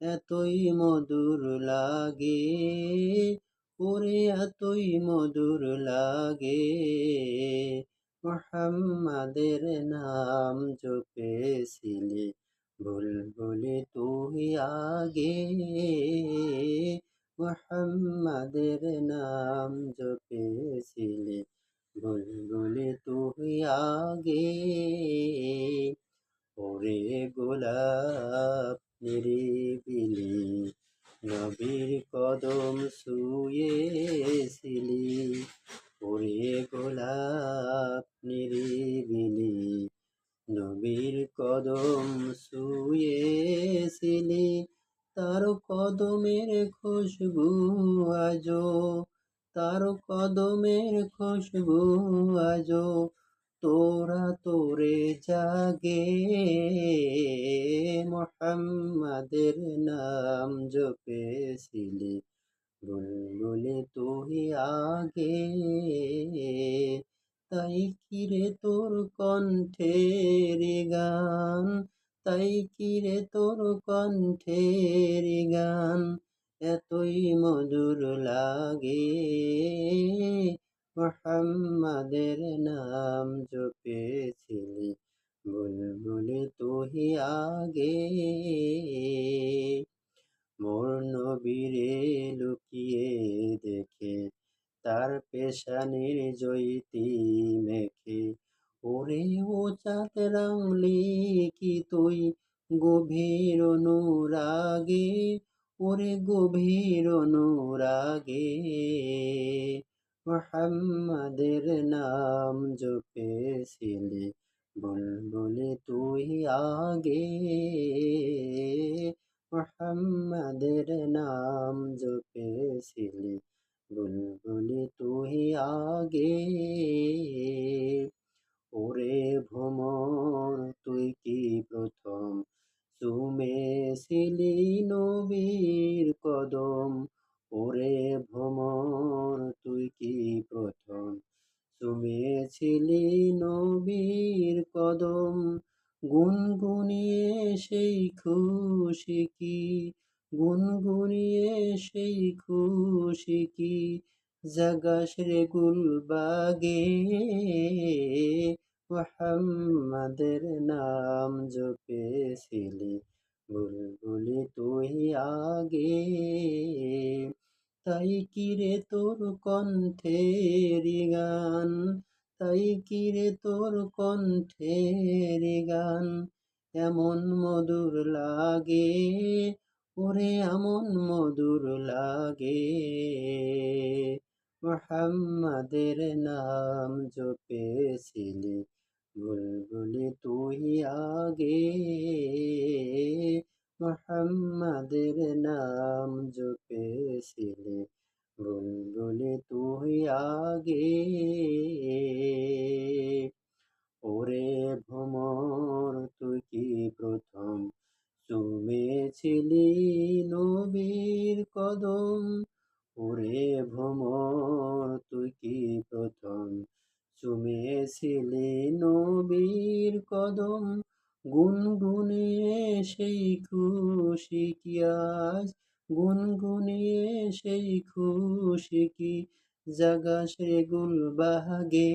এতই মধুর লাগে, ওরে এতই মধুর লাগে। মোহাম্মদের নাম জপেছিলি, বুলবুলি তুই আগে। মোহাম্মদের নাম জপেছিলি, বুলবুলি তুই আগে। ওরে গোলাপ নিরিবিলি, নবীর কদম শুয়েছিলি। ওরে গোলাপ নিরিবিলি, নবীর কদম শুয়েছিলি। তার কদমের খুশবু আজো তার কদমের খুশবু আজো তোরা তোরে জাগে মোহাম্মদের নাম জপেছিলি। বুলবুলি তুই আগে, তাই কিরে তোর কণ্ঠের গান? তাই কিরে তোর কণ্ঠের গান? এতই মধুর লাগে মোহাম্মদের নাম জপেছিলি। বুলবুলি তুই আগে মোর নবীরে লুকিয়ে দেখে, তার পেশানির জয়তি মেখে ওরে ও চাঁদ রাংলি কি তুই গভীর অনুরাগে? ওরে গভীর অনুরাগে মোহাম্মদের নাম জপেছিলি বুলবুলি তুই আগে। মোহাম্মদের নাম জপেছিলি বুলবুলি তুই আগে। ওরে ভ্রমর, তুই কি প্রথম? চুমেছিলি নবীর কদম ওরে ভ্রমর, তুই কি প্রথম? চুমেছিলি নবীর কদম, গুনগুনিয়ে সেই খুশি কি? গুনগুনিয়ে সেই খুশি কি? জাগাস রে গুলবাগে, মোহাম্মদের নাম জপেছিলি। বুলবুলি তুই আগে তাই কিরে তোর কণ্ঠের গান তাই কিরে তোর কণ্ঠের গান এমন মধুর লাগে, ওরে এমন মধুর লাগে। মোহাম্মদের নাম জপেছিলি, বুলবুলি তুই আগে। মোহাম্মদের নাম জপেছিলি। বুলবুলি তুই আগে ওরে ভ্রমর, তুই কি প্রথম? চুমেছিলি নবীর কদম। ওরে ভ্রমর, তুই কি প্রথম? চুমেছিলি নবীর কদম। গুনগুনিয়ে সেই খুশি কি আজ? গুনগুনিয়ে সেই খুশি কি জাগাস রে গুলবাগে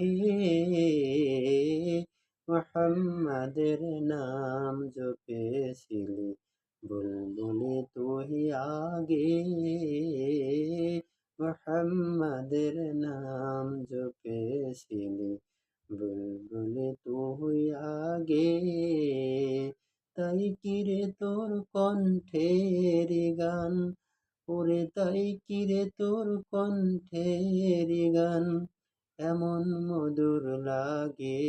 মোহাম্মদের নাম জপেছিলি বুলবুলি তুই আগে। মোহাম্মদের নাম জপেছিলি বুলবুলি তুই আগে। তাই কিরে তোর কণ্ঠের গান? ওরে তাই কিরে তোর কণ্ঠের গান? এমন মধুর লাগে,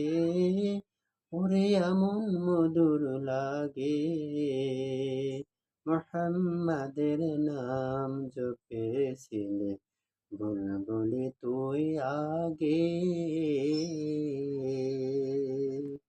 ওরে এমন মধুর লাগে। মোহাম্মদের নাম জপেছিলে বুলবুলি তুই আগে।